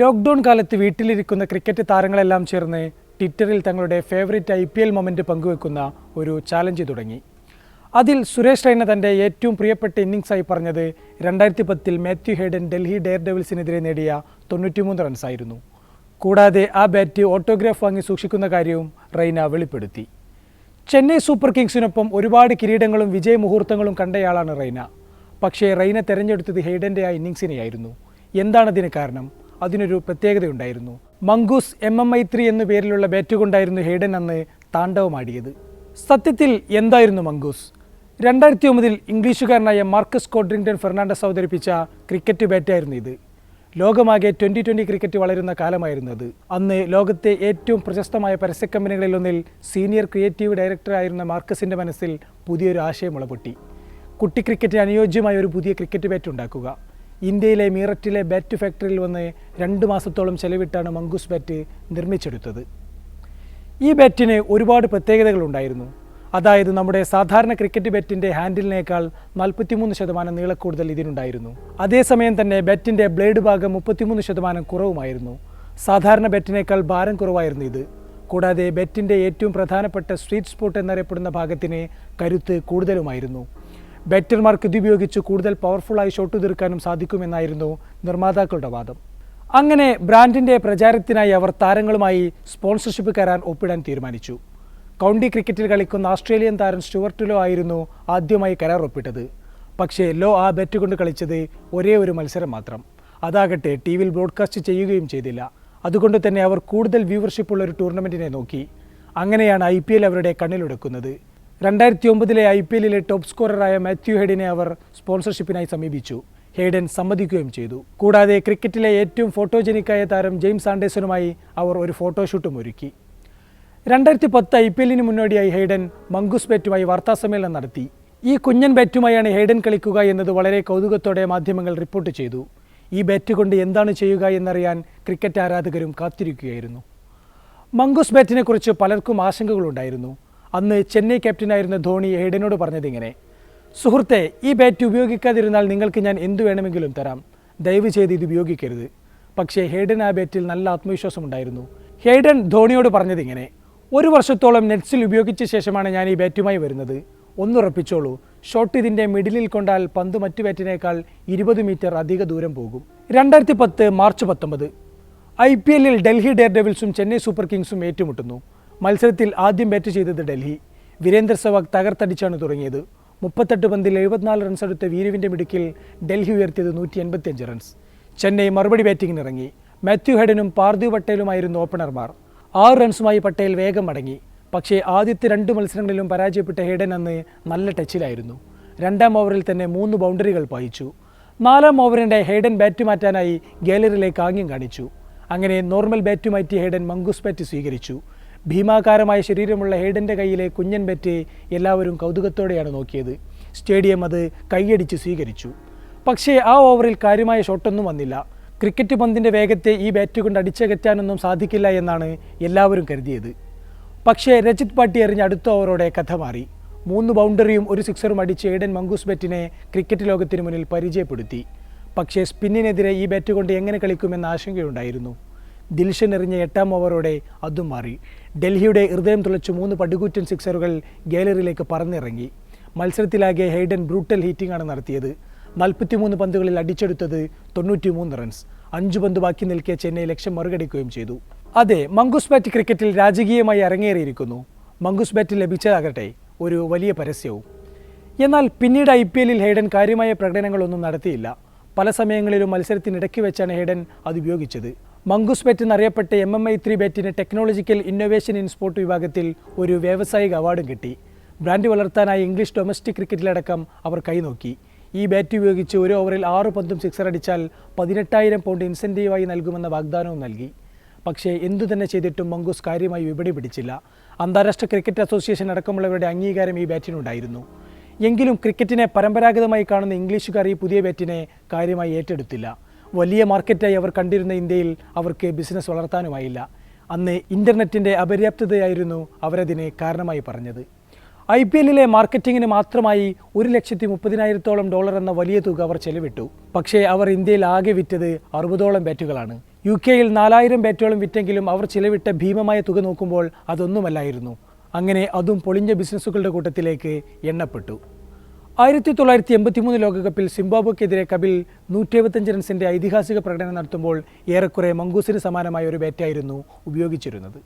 Lockdown കാലത്ത് വീട്ടിലിരിക്കുന്ന cricket താരങ്ങളെല്ലാം ചേർന്ന് ട്വിറ്ററിൽ തങ്ങളുടെ favourite I P L moment പങ്കുവെക്കുന്ന ഒരു ചാലഞ്ച് തുടങ്ങി. അതിൽ സുരേഷ് റൈന തന്റെ ഏറ്റവും പ്രിയപ്പെട്ട ഇന്നിങ്സായി പറഞ്ഞത് രണ്ടായിരത്തി പത്തിൽ മാത്യു ഹേഡൻ ഡൽഹി ഡെയർ ഡെവിൾസിനെതിരെ നേടിയ തൊണ്ണൂറ്റിമൂന്ന് റൺസായിരുന്നു കൂടാതെ ആ ബാറ്റ് ഓട്ടോഗ്രാഫ് വാങ്ങി സൂക്ഷിക്കുന്ന കാര്യവും റൈന വെളിപ്പെടുത്തി. ചെന്നൈ സൂപ്പർ കിങ്സിനൊപ്പം ഒരുപാട് കിരീടങ്ങളും വിജയമുഹൂർത്തങ്ങളും കണ്ടയാളാണ് റൈന. പക്ഷേ റൈന തെരഞ്ഞെടുത്തത് ഹെയ്ഡന്റെ ആ ഇന്നിങ്സിനെയായിരുന്നു എന്താണതിന് കാരണം? അതിനൊരു പ്രത്യേകതയുണ്ടായിരുന്നു. Mongoose M M I three എന്നു പേരിലുള്ള ബാറ്റ് കൊണ്ടായിരുന്നു ഹെയ്ഡൻ അന്ന് താണ്ഡവമാടിയത്. സത്യത്തിൽ എന്തായിരുന്നു മംഗൂസ് രണ്ടായിരത്തി ഒമ്പതിൽ ഇംഗ്ലീഷുകാരനായ മാർക്കസ് കോഡ്രിങ്ടൺ ഫെർണാണ്ടസ് അവതരിപ്പിച്ച ക്രിക്കറ്റ് ബാറ്റായിരുന്നു ഇത്. ലോകമാകെ ട്വന്റി ട്വന്റി ക്രിക്കറ്റ് വളരുന്ന കാലമായിരുന്നു അത്. അന്ന് ലോകത്തെ ഏറ്റവും പ്രശസ്തമായ പരസ്യ കമ്പനികളിലൊന്നിൽ സീനിയർ ക്രിയേറ്റീവ് ഡയറക്ടറായിരുന്ന മാർക്കസിന്റെ മനസ്സിൽ പുതിയൊരു ആശയം മുളപൊട്ടി. കുട്ടി ക്രിക്കറ്റിന് അനുയോജ്യമായ ഒരു പുതിയ ക്രിക്കറ്റ് ബാറ്റ് ഉണ്ടാക്കുക. ഇന്ത്യയിലെ മീററ്റിലെ ബാറ്റ് ഫാക്ടറിയിൽ വന്ന് രണ്ട് മാസത്തോളം ചെലവിട്ടാണ് മങ്കൂസ് ബാറ്റ് നിർമ്മിച്ചെടുത്തത്. ഈ ബാറ്റിന് ഒരുപാട് പ്രത്യേകതകളുണ്ടായിരുന്നു. അതായത് നമ്മുടെ സാധാരണ ക്രിക്കറ്റ് ബാറ്റിന്റെ ഹാൻഡിലിനേക്കാൾ നാൽപ്പത്തിമൂന്ന് ശതമാനം നീളക്കൂടുതൽ ഇതിനുണ്ടായിരുന്നു. അതേസമയം തന്നെ ബാറ്റിന്റെ ബ്ലേഡ് ഭാഗം മുപ്പത്തിമൂന്ന് ശതമാനം കുറവുമായിരുന്നു. സാധാരണ ബാറ്റിനേക്കാൾ ഭാരം കുറവായിരുന്നു ഇത്. കൂടാതെ ബാറ്റിന്റെ ഏറ്റവും പ്രധാനപ്പെട്ട സ്വീറ്റ് സ്പോട്ട് എന്നറിയപ്പെടുന്ന ഭാഗത്തിന് കരുത്ത് കൂടുതലുമായിരുന്നു. ബാറ്റർമാർക്ക് ഇതുപയോഗിച്ച് കൂടുതൽ പവർഫുള്ളായി ഷോട്ട് തീർക്കാനും സാധിക്കുമെന്നായിരുന്നു നിർമ്മാതാക്കളുടെ വാദം. അങ്ങനെ ബ്രാൻഡിന്റെ പ്രചാരത്തിനായി അവർ താരങ്ങളുമായി സ്പോൺസർഷിപ്പ് കരാർ ഒപ്പിടാൻ തീരുമാനിച്ചു. കൗണ്ടി ക്രിക്കറ്റിൽ കളിക്കുന്ന ഓസ്ട്രേലിയൻ താരം സ്റ്റുവർട്ട് ലോ ആയിരുന്നു ആദ്യമായി കരാർ ഒപ്പിട്ടത്. പക്ഷേ ലോ ആ ബെറ്റ് കൊണ്ട് കളിച്ചത് ഒരേ ഒരു മത്സരം മാത്രം. അതാകട്ടെ ടി വിയിൽ ബ്രോഡ്കാസ്റ്റ് ചെയ്യുകയും ചെയ്തില്ല. അതുകൊണ്ട് തന്നെ അവർ കൂടുതൽ വ്യൂവർഷിപ്പുള്ള ഒരു ടൂർണമെന്റിനെ നോക്കി. അങ്ങനെയാണ് ഐ അവരുടെ കണ്ണിലെടുക്കുന്നത്. രണ്ടായിരത്തി ഒമ്പതിലെ ഐ പി എല്ലിലെ ടോപ്പ് സ്കോററായ മാത്യു ഹെഡിനെ അവർ സ്പോൺസർഷിപ്പിനായി സമീപിച്ചു. ഹെയ്ഡൻ സമ്മതിക്കുകയും ചെയ്തു. കൂടാതെ ക്രിക്കറ്റിലെ ഏറ്റവും ഫോട്ടോജനിക്കായ താരം ജെയിംസ് ആൻഡേഴ്സണുമായി അവർ ഒരു ഫോട്ടോഷൂട്ടും ഒരുക്കി. രണ്ടായിരത്തി പത്ത് ഐ പി എല്ലിന് മുന്നോടിയായി ഹെയ്ഡൻ മംഗൂസ് ബാറ്റുമായി വാർത്താസമ്മേളനം നടത്തി. ഈ കുഞ്ഞൻ ബാറ്റുമായാണ് ഹെയ്ഡൻ കളിക്കുക എന്നത് വളരെ കൗതുകത്തോടെ മാധ്യമങ്ങൾ റിപ്പോർട്ട് ചെയ്തു. ഈ ബാറ്റ് കൊണ്ട് എന്താണ് ചെയ്യുക എന്നറിയാൻ ക്രിക്കറ്റ് ആരാധകരും കാത്തിരിക്കുകയായിരുന്നു. മംഗൂസ് ബെറ്റിനെക്കുറിച്ച് പലർക്കും ആശങ്കകളുണ്ടായിരുന്നു. അന്ന് ചെന്നൈ ക്യാപ്റ്റനായിരുന്ന ധോണി ഹെയ്ഡനോട് പറഞ്ഞതിങ്ങനെ സുഹൃത്തെ ഈ ബാറ്റ് ഉപയോഗിക്കാതിരുന്നാൽ നിങ്ങൾക്ക് ഞാൻ എന്തു വേണമെങ്കിലും തരാം. ദയവ് ചെയ്ത് ഇത് ഉപയോഗിക്കരുത്. പക്ഷേ ഹെയ്ഡൻ ആ ബാറ്റിൽ നല്ല ആത്മവിശ്വാസമുണ്ടായിരുന്നു ഹെയ്ഡൻ ധോണിയോട് പറഞ്ഞത് ഇങ്ങനെ ഒരു വർഷത്തോളം നെറ്റ്സിൽ ഉപയോഗിച്ച ശേഷമാണ് ഞാൻ ഈ ബാറ്റുമായി വരുന്നത്. ഒന്നുറപ്പിച്ചോളൂ ഷോട്ട് ഇതിന്റെ മിഡിലിൽ കൊണ്ടാൽ പന്ത് മറ്റു ബാറ്റിനേക്കാൾ ഇരുപത് മീറ്റർ അധിക ദൂരം പോകും. രണ്ടായിരത്തി പത്ത് മാർച്ച് പത്തൊമ്പത് ഐ പി എല്ലിൽ ഡൽഹി ഡെയർ ഡെവിൾസും ചെന്നൈ സൂപ്പർ കിങ്സും ഏറ്റുമുട്ടുന്നു. മത്സരത്തിൽ ആദ്യം ബാറ്റ് ചെയ്തത് ഡൽഹി. വീരേന്ദർ സെവാഗ് തകർത്തടിച്ചാണ് തുടങ്ങിയത്. മുപ്പത്തെട്ട് പന്തിൽ എഴുപത്തിനാല് റൺസ് എടുത്ത വീരുവിന്റെ മിടുക്കിൽ ഡൽഹി ഉയർത്തിയത് നൂറ്റി എൺപത്തിയഞ്ച് റൺസ് ചെന്നൈ മറുപടി ബാറ്റിംഗിന് ഇറങ്ങി. മാത്യു ഹെഡനും പാർഥിവ് പട്ടേലുമായിരുന്നു ഓപ്പണർമാർ ആറ് റൺസുമായി പട്ടേൽ വേഗം മടങ്ങി. പക്ഷേ ആദ്യത്തെ രണ്ട് മത്സരങ്ങളിലും പരാജയപ്പെട്ട ഹെഡൻ അന്ന് നല്ല ടച്ചിലായിരുന്നു. രണ്ടാം ഓവറിൽ തന്നെ മൂന്ന് ബൗണ്ടറികൾ പായിച്ചു. നാലാം ഓവറിന്റെ ഹെയ്ഡൻ ബാറ്റ് മാറ്റാനായി ഗാലറിയിലേക്ക് ആംഗ്യം കാണിച്ചു. അങ്ങനെ നോർമൽ ബാറ്റ് മാറ്റി ഹെയ്ഡൻ മങ്കുസ് ബാറ്റ് സ്വീകരിച്ചു. ഭീമാകാരമായ ശരീരമുള്ള ഹെയ്ഡന്റെ കയ്യിലെ കുഞ്ഞൻ ബെറ്റ് എല്ലാവരും കൗതുകത്തോടെയാണ് നോക്കിയത്. സ്റ്റേഡിയം അത് കൈയടിച്ച് സ്വീകരിച്ചു. പക്ഷേ ആ ഓവറിൽ കാര്യമായ ഷോട്ടൊന്നും വന്നില്ല. ക്രിക്കറ്റ് പന്തിന്റെ വേഗത്തെ ഈ ബാറ്റ് കൊണ്ട് അടിച്ചകറ്റാനൊന്നും സാധിക്കില്ല എന്നാണ് എല്ലാവരും കരുതിയത്. പക്ഷേ രജിത് പാട്ടി എറിഞ്ഞ അടുത്ത ഓവറോടെ കഥ മാറി. മൂന്ന് ബൗണ്ടറിയും ഒരു സിക്സറും അടിച്ച് എയ്ഡൻ മങ്കൂസ് ബെറ്റിനെ ക്രിക്കറ്റ് ലോകത്തിന് മുന്നിൽ പരിചയപ്പെടുത്തി. പക്ഷേ സ്പിന്നിനെതിരെ ഈ ബാറ്റ് കൊണ്ട് എങ്ങനെ കളിക്കുമെന്ന ആശങ്കയുണ്ടായിരുന്നു. ദിൽഷൻ എറിഞ്ഞ എട്ടാം ഓവറോടെ അതും മാറി. ഡൽഹിയുടെ ഹൃദയം തുളച്ച് മൂന്ന് പടുകൂറ്റൻ സിക്സറുകൾ ഗാലറിയിലേക്ക് പറന്നിറങ്ങി. മത്സരത്തിലാകെ ഹെയ്ഡൻ ബ്രൂട്ടൽ ഹീറ്റിംഗ് ആണ് നടത്തിയത്. നാൽപ്പത്തിമൂന്ന് പന്തുകളിൽ അടിച്ചെടുത്തത് തൊണ്ണൂറ്റിമൂന്ന് റൺസ്. അഞ്ച് പന്ത് ബാക്കി നിൽക്കെ ചെന്നൈ ലക്ഷ്യം മറികടിക്കുകയും ചെയ്തു. അതെ മംഗൂസ് ബാറ്റ് ക്രിക്കറ്റിൽ രാജകീയമായി അരങ്ങേറിയിരിക്കുന്നു. മംഗൂസ് ബാറ്റ് ലഭിച്ചതാകട്ടെ ഒരു വലിയ പരസ്യവും. എന്നാൽ പിന്നീട് ഐ പി എല്ലിൽ ഹെയ്ഡൻ കാര്യമായ പ്രകടനങ്ങളൊന്നും നടത്തിയില്ല. പല സമയങ്ങളിലും മത്സരത്തിനിടയ്ക്ക് വെച്ചാണ് ഹെയ്ഡൻ അത് ഉപയോഗിച്ചത്. മംഗൂസ് ബെറ്റ് എന്നറിയപ്പെട്ട എം എം ഐ ത്രീ ബെറ്റിന് ടെക്നോളജിക്കൽ ഇന്നൊവേഷൻ ഇൻ സ്പോർട്ട് വിഭാഗത്തിൽ ഒരു വ്യാവസായിക അവാർഡും കിട്ടി. ബ്രാൻഡ് വളർത്താനായി ഇംഗ്ലീഷ് ഡൊമസ്റ്റിക് ക്രിക്കറ്റിലടക്കം അവർ കൈനോക്കി. ഈ ബാറ്റ് ഉപയോഗിച്ച് ഒരു ഓവറിൽ ആറ് പന്തും സിക്സർ അടിച്ചാൽ പതിനെട്ടായിരം പൗണ്ട് ഇൻസെന്റീവായി നൽകുമെന്ന വാഗ്ദാനവും നൽകി. പക്ഷേ എന്തു തന്നെ ചെയ്തിട്ടും മംഗൂസ് കാര്യമായി വിപണി പിടിച്ചില്ല. അന്താരാഷ്ട്ര ക്രിക്കറ്റ് അസോസിയേഷൻ അടക്കമുള്ളവരുടെ അംഗീകാരം ഈ ബാറ്റിനുണ്ടായിരുന്നു എങ്കിലും ക്രിക്കറ്റിനെ പരമ്പരാഗതമായി കാണുന്ന ഇംഗ്ലീഷുകാർ ഈ പുതിയ ബാറ്റിനെ കാര്യമായി ഏറ്റെടുത്തില്ല. വലിയ മാർക്കറ്റായി അവർ കണ്ടിരുന്ന ഇന്ത്യയിൽ അവർക്ക് ബിസിനസ് വളർത്താനുമായില്ല. അന്ന് ഇന്റർനെറ്റിന്റെ അപര്യാപ്തതയായിരുന്നു അവരതിന് കാരണമായി പറഞ്ഞത്. ഐ പി എല്ലിലെ മാർക്കറ്റിങ്ങിന് മാത്രമായി ഒരു ലക്ഷത്തി മുപ്പതിനായിരത്തോളം ഡോളർ എന്ന വലിയ തുക അവർ ചെലവിട്ടു. പക്ഷേ അവർ ഇന്ത്യയിൽ ആകെ വിറ്റത് അറുപതോളം ബാറ്റുകളാണ്. യു കെയിൽ നാലായിരം ബാറ്റുകളും വിറ്റെങ്കിലും അവർ ചിലവിട്ട ഭീമമായ തുക നോക്കുമ്പോൾ അതൊന്നുമല്ലായിരുന്നു. അങ്ങനെ അതും പൊളിഞ്ഞ ബിസിനസ്സുകളുടെ കൂട്ടത്തിലേക്ക് എണ്ണപ്പെട്ടു. ആയിരത്തി തൊള്ളായിരത്തി എൺപത്തി മൂന്ന് ലോകകപ്പിൽ സിംബാബ്വെക്കെതിരെ കപിൽ നൂറ്റി എഴുപത്തഞ്ച് റൺസിന്റെ ഐതിഹാസിക പ്രകടനം നടത്തുമ്പോൾ ഏറെക്കുറെ മങ്കൂസിന് സമാനമായ ഒരു ബാറ്റായിരുന്നു ഉപയോഗിച്ചിരുന്നത്.